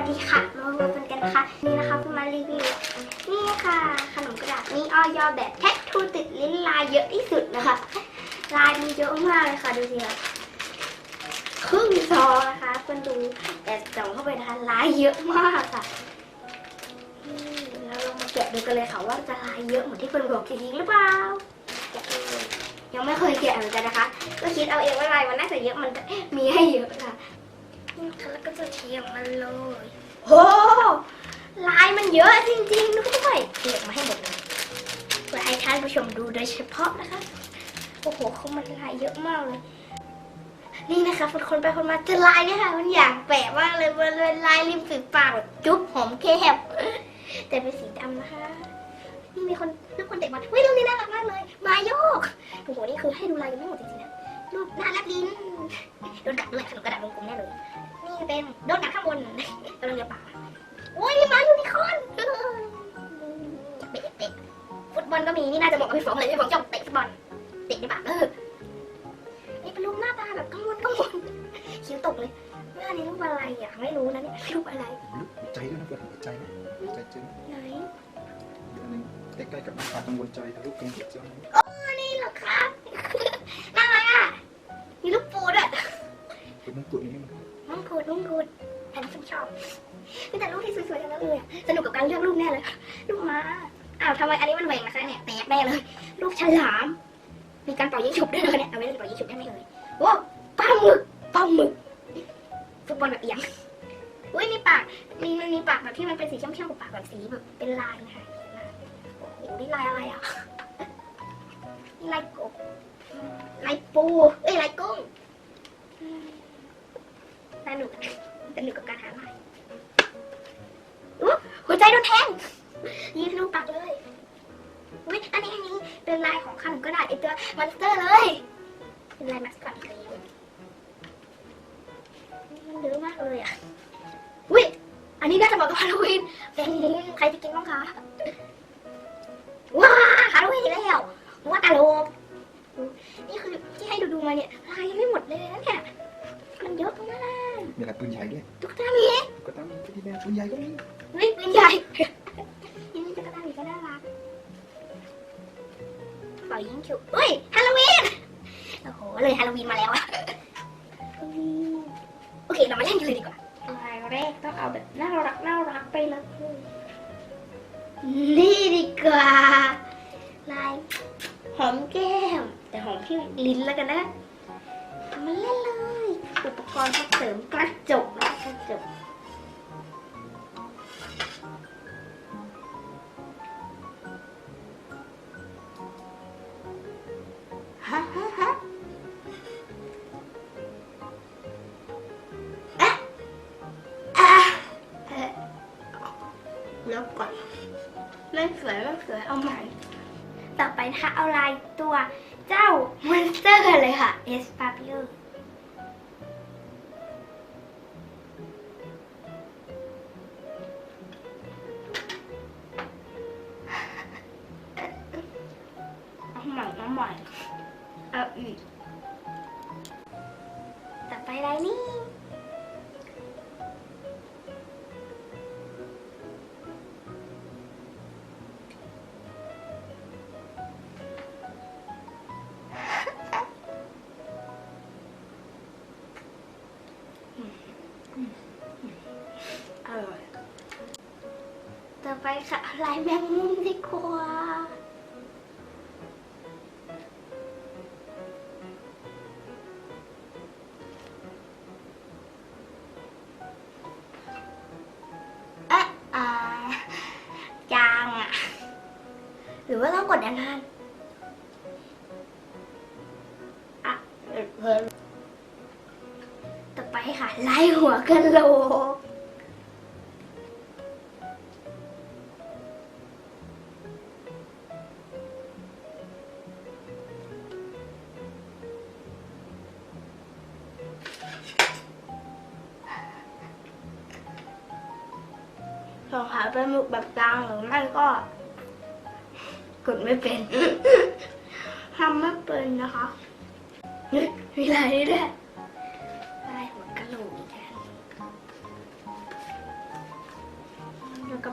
วัสดีค่ะ มาพบกันนะคะ นี่นะคะเพิ่งมารีวิว นี่ค่ะ ขนมกระดาษมีออยอแบบแท็กทูติดลิ้นลายเยอะที่สุดนะคะ ลายมีเยอะมากเลยค่ะดูสิคะครึ่งซองนะคะคนดูแต่ส่องเข้าไปนะคะลายเยอะมากค่ะแล้วเรามาแกะดูกันเลยค่ะว่าจะลายเยอะเหมือนที่คนบอกจริงหรือเปล่าแกะเลยยังไม่เคยแกะเหมือนกันนะคะ ก็คิดเอาเองว่าลายมันน่าจะเยอะมันมีให้เยอะค่ะ นี่ค่ะแล้วก็จะเทียมมันเลยโอ้ลายมันเยอะจริงๆด้วยเทียมมาให้หมดเลยเพื่อให้ท่านผู้ชมดูโดยเฉพาะนะคะ โอ้โหเขามันลายเยอะมากเลย นี่นะคะคนคนไปคนมาเจอลายเนี่ยค่ะมันอยากแปะมากเลยมันเป็นลายริมฝีปากแบบจุ๊บหอมแคบแต่เป็นสีดำนะคะนี่มีคนนักคนเด็กมาเฮ้ยรูปนี้น่ารักมากเลย มาโยกโอ้โหนี่คือให้ดูลายกันไม่หมดจริงๆนะ รูปน่ารักดีนะโดนกัดด้วยขนมกระดาษวงกลมแน่เลย นี่เป็นโดนกัดข้างบนกำลังจะป่าโอ้ยมีหมายูนิคอร์นเตะเตะฟุตบอลก็มีนี่น่าจะเหมาะกับพี่ฟองเลยพี่ฟองชอบเตะฟุตบอลเตะในปากเออนี่เป็นรูปหน้าตาแบบกังวลกังวลคิ้วตกเลยว่าอันนี้รูปอะไรอะไม่รู้นะเนี่ยรูปอะไรรูปหัวใจด้วยนะเปิดหัวใจนะหัวใจเจนไหนเดี๋ยวนึงใกล้ๆกับความกังวลใจแต่รูปเป็นหัวใจ เป็นมงกุฎนี่มันน้องพูดน้องพูดแอนฉันชอบมีแต่รูปที่สวยๆทั้งนั้นเลยสนุกกับการเลือกรูปแน่เลยรูปม้าอ้าวทำไมอันนี้มันแหว่งนะคะเนี่ยแตกแน่เลยรูปฉลาม มีการเป่ายิงฉุบด้วยเนี่ยเอาไว้เล่นเป่ายิงฉุบได้ไหมเลยโอ้ปลาหมึกปลาหมึกฟุตบอลแบบเอียงอุ้ยมีปากมีมันมีปากแบบที่มันเป็นสีเข้มๆกับปากแบบสีแบบเป็นลายนะคะโอ้โหนี่ลายอะไรอะลายกบลายปูเอ้ยลาย ยิงทะลุปากเลยอุ้ยอันนี้อันนี้เป็นลายของขนมกระดาษไอตัวมอนสเตอร์เลย เป็นลายมัสคอตอีกแล้วมันเยอะมากเลยอะอุ้ยอันนี้น่าจะเหมาะกับฮาโลวีนเป็นใครจะกินบ้างคะ ว้าฮาโลวีนอีกแล้วว้าตาโลกนี่คือที่ให้ดูดูๆมาเนี่ยลายยังไม่หมดเลยนะเนี่ยมันเยอะมากมีอะไรปืนใหญ่ด้วยตุ๊กตาหมีตุ๊กตามีที่แม่ปืนใหญ่ก็มีเฮ้ยปืนใหญ่ ยิงฉุบเฮ้ยฮาโลวีนโอ้โหเลยฮาโลวีนมาแล้วอะโอเคเรามาเล่นกันเลยดีกว่าลายแรกต้องเอาแบบน่ารักน่ารักไปเลยนี่ดีกว่าลายหอมแก้ม แต่หอมที่ลิ้นแล้วกันนะมาเล่นเลย อุปกรณ์เสริมกระจกนะกระจก ลบก่อนไม่สวยไม่สวยเอาใหม่ ต่อไปนะคะเอาลายตัวเจ้ามอนสเตอร์เลยค่ะเอสปาปิโอเอาใหม่เอาใหม่เอาอีก ไปค่ะลายแมงมุมดีกว่าเอ๊ะอ่าจางอะ หรือว่าต้องกดนานๆอะเพิ่มต่อไปค่ะไลายหัวกะโหลก ลองหาเปลาหมึกแบบกลางหรือไม่ก็ กดไม่เป็นทำไม่เป็นนะคะนี่มีอะไรด้วยอะไรหัวกะโหลกอีกแล้ว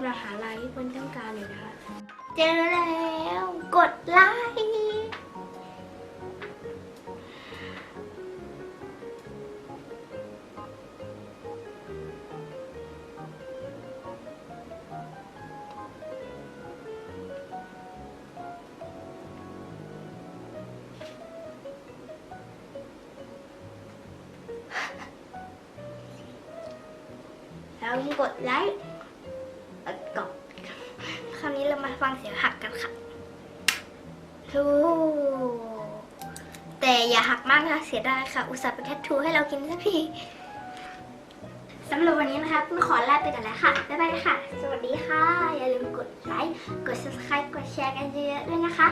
ำลังหาลายที่เพื่อนต้องการอยู่นะคะ เจอแล้ว กดไลค์ แล้วกดไลค์ก็คราวนี้เรามาฟังเสียงหักกันค่ะทูแต่อย่าหักมากนะเสียดายค่ะ อุตส่าห์ไปแคททูให้เรากินสักทีสำหรับวันนี้นะคะขอลาไปก่อนแล้วค่ะ บ๊ายบายค่ะ สวัสดีค่ะ อย่าลืมกดไลค์ กด subscribe กดแชร์กันเยอะๆด้วยนะคะ